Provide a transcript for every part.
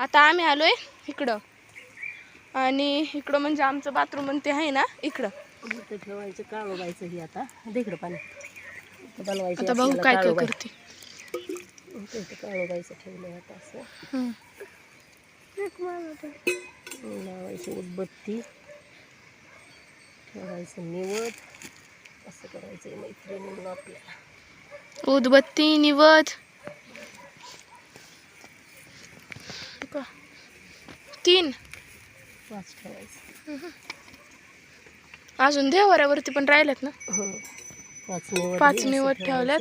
आता आम्ही आलोय इकडं. आणि इकडं म्हणजे आमचं बाथरूम आणि ते आहे ना इकडं. ठेवायचं काळोबायचं ही आता? तिकडं पाणी. बनवायची आता भाऊ काय काय करते. काळोबायचं ठेवलंय आता असं. लावायची उदबत्ती ठेवायचं निवड. असं करायचं मैत्रिणी आपल्याला. उदबत्ती निवद का? तीन. ठेवायचं. अजून देवाऱ्यावरती पण राहिलेत ना. हो. पाच निवड हे. ठेवल्यात.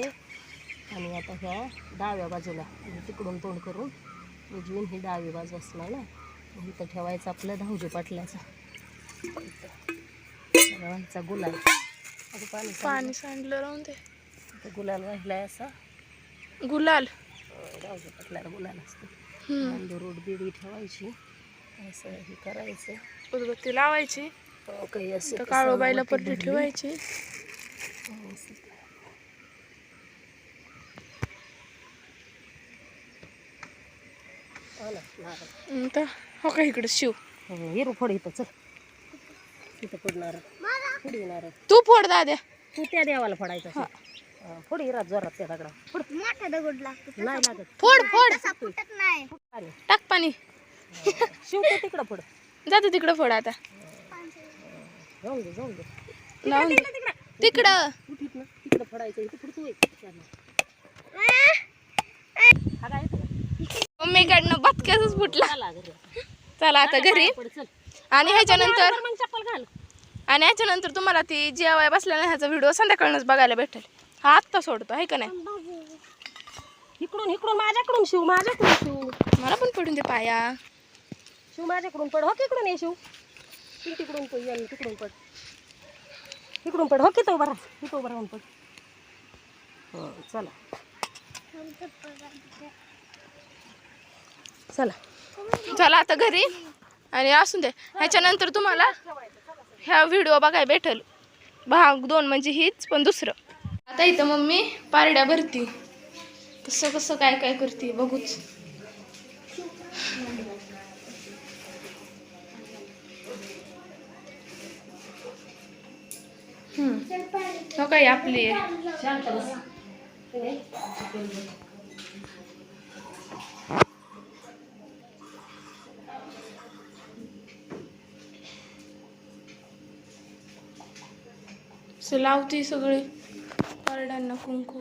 आणि आता ह्या डाव्या बाजूला म्हणजे तिकडून तोंड करून उजवीन ही डावी बाजू असणार ना. इथं ठेवायचं आपलं धावजे पाटल्याचा व्हायचा गुलाल. पाणी पाणी सांडलं राहून ते गुलाल वाहिलाय असा. गुलाल. धावजे पाटल्याला गुलाल असतो. तांदूळ बिडी ठेवायची. असं हे करायचं. उदबत्ती लावायची. अं, काही असं तर काळोबाईला भरली. ठेवायची. तर हो का इकडे शिव. हं, हिरू फोड इथं चल. इथं फोडणार फोड येणार तू फोड दाद्या. तू त्या देवाला फोडायचं. हं, फोड हिरा जोरात त्या दगडा फोड. मोठा दगड लागतो. नाही लागत. फोड फोड. फुटत नाही. पाणी टाक पाणी शिव ते तिकडं फोड जाते तिकडं फोड आता. जाऊन दे जाऊन दे. लावून दे. तिकडं उठीत ना? तिकडं फोडायचं इथं फोडतो होय. त्यानं. हा काय? येतं का? मम्मीकडनं बदक्याच फुटला. चला आता घरी. आणि ह्याच्यानंतर चप्पल घाल. आणि ह्याच्यानंतर तुम्हाला ती जेवाय बसल्याने ह्याचा व्हिडिओ संध्याकाळनंच बघायला भेटेल. हा आत्ता सोडतो आहे का नाही? इकडून इकडून माझ्याकडून शिव माझ्याकडून शिव. मला पण पडून दे पाया. शिव माझ्याकडून पड. हो तिकडून ये शिव. तू तिकडून पड. ये, तिकडून पड. तिकडून पड. हो की तो बरा तिथं उभं राहून पड. हं, चला. चला. चला आता घरी आणि असून दे. ह्याच्यानंतर तुम्हाला ह्या व्हिडिओ बघायला भेटेल. भाग दोन म्हणजे हीच पण दुसरं. आता इथं मम्मी पारड्या भरती. कसं कसं काय काय करते? बघूच. हो काय आपली. लावते सगळे. पारड्यांना कुंकू.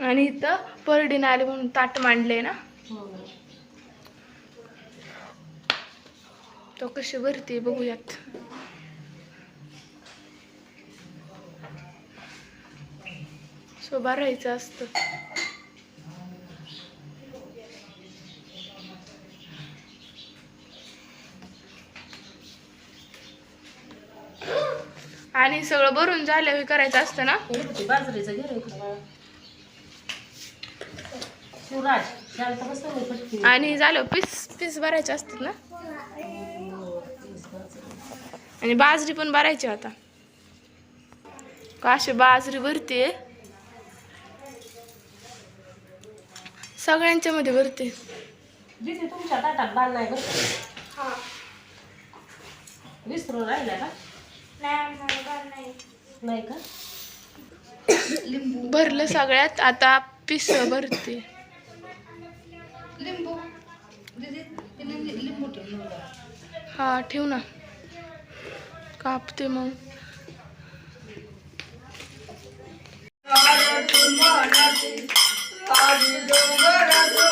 आणि इथं परडीने आले म्हणून ताट मांडले ना? कशी भरते बघूयात. सोबा राहायचं असतं. आणि सगळं भरून झाल्यावर करायचं असतं ना? बाजरीचं घे आणि झालं पीस पीस भरायचे असतात ना? आणि बाजरी पण भरायची आता. का अशी बाजरी भरते सगळ्यांच्या मध्ये भरते. जिथे तुमच्या ताटात बाल नाही बरं. विसरून राहिला का? नाही का? भरलं सगळ्यात आता पीस भरते. हा ठेव ना. कापते मग. आणि